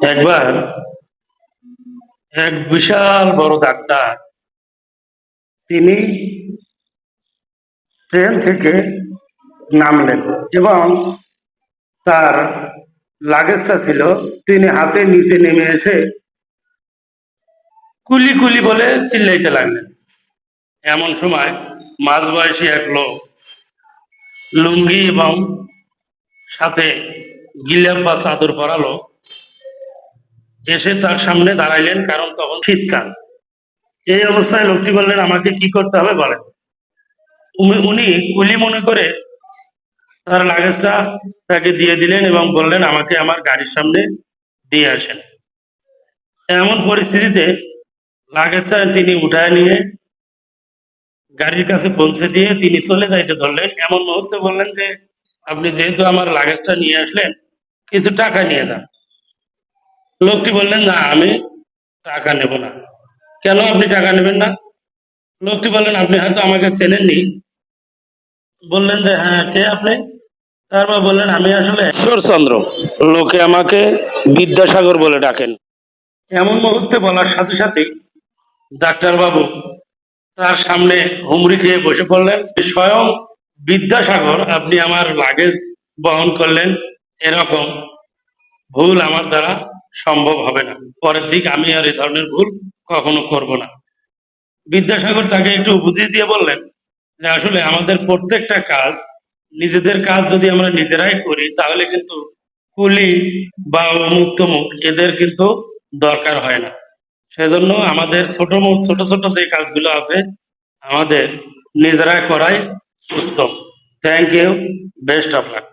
একবার এক বিশাল বড় ডাক্তার, তিনি ট্রেন থেকে নামলেন এবং তার লাগেজটা ছিল, তিনি হাতে নিচে নেমে এসে কুলি কুলি বলে চিল্লাইতে লাগলেন। এমন সময় মাঝ বয়সী এক লোক লুঙ্গি এবং সাথে গিলাপ বা চাদর পরালো এসে তার সামনে দাঁড়াইলেন, কারণ তখন শীতকাল। এই অবস্থায় লোকটি বললেন, আমাকে কি করতে হবে বলেন? উনি- উনি মনে করে তার লাগেজটা তাকে দিয়ে দিলেন এবং বললেন, আমাকে আমার গাড়ির সামনে দিয়ে আসেন। এমন পরিস্থিতিতে লাগেজটা তিনি উঠায় নিয়ে গাড়ির কাছে পৌঁছে দিয়ে তিনি চলে যাইতে ধরলেন। এমন মুহূর্তে বললেন যে, আপনি যেহেতু আমার লাগেজটা নিয়ে আসলেন, কিছু টাকা নিয়ে যান। লোকটি বললেন, না, আমি টাকা নেব না। কেন আপনি টাকা নেবেন না? লোকটি বললেন, আপনি হয়তো আমাকে চেনেননি। বললেন যে হ্যাঁ কে আপনি? তারপর বললেন, আমি আসলে ঈশ্বরচন্দ্র লোকে আমাকে বিদ্যাসাগর বলে ডাকেন। এমন মুহূর্তে বলার সাথে সাথে ডাক্তার বাবু তার সামনে হুমড়ি খেয়ে বসে পড়লেন। স্বয়ং বিদ্যাসাগর, আপনি আমার লাগেজ বহন করলেন, এরকম ভুল আমার দ্বারা সম্ভব হবে না। পরের দিক আমি আর এই ধরনের ভুল কখনো করব না। বিদ্যাসাগর তাকে একটু বুঝিয়ে দিয়ে বললেন যে, আসলে আমাদের প্রত্যেকটা কাজ, নিজেদের কাজ যদি আমরা নিজেরাই করি, তাহলে কিন্তু কুলি বা অমুক তমুক এদের কিন্তু দরকার হয় না। সেজন্য আমাদের ছোট ছোট ছোট যে কাজগুলো আছে, আমাদের নিজেরা করাই উত্তম। Thank you best of luck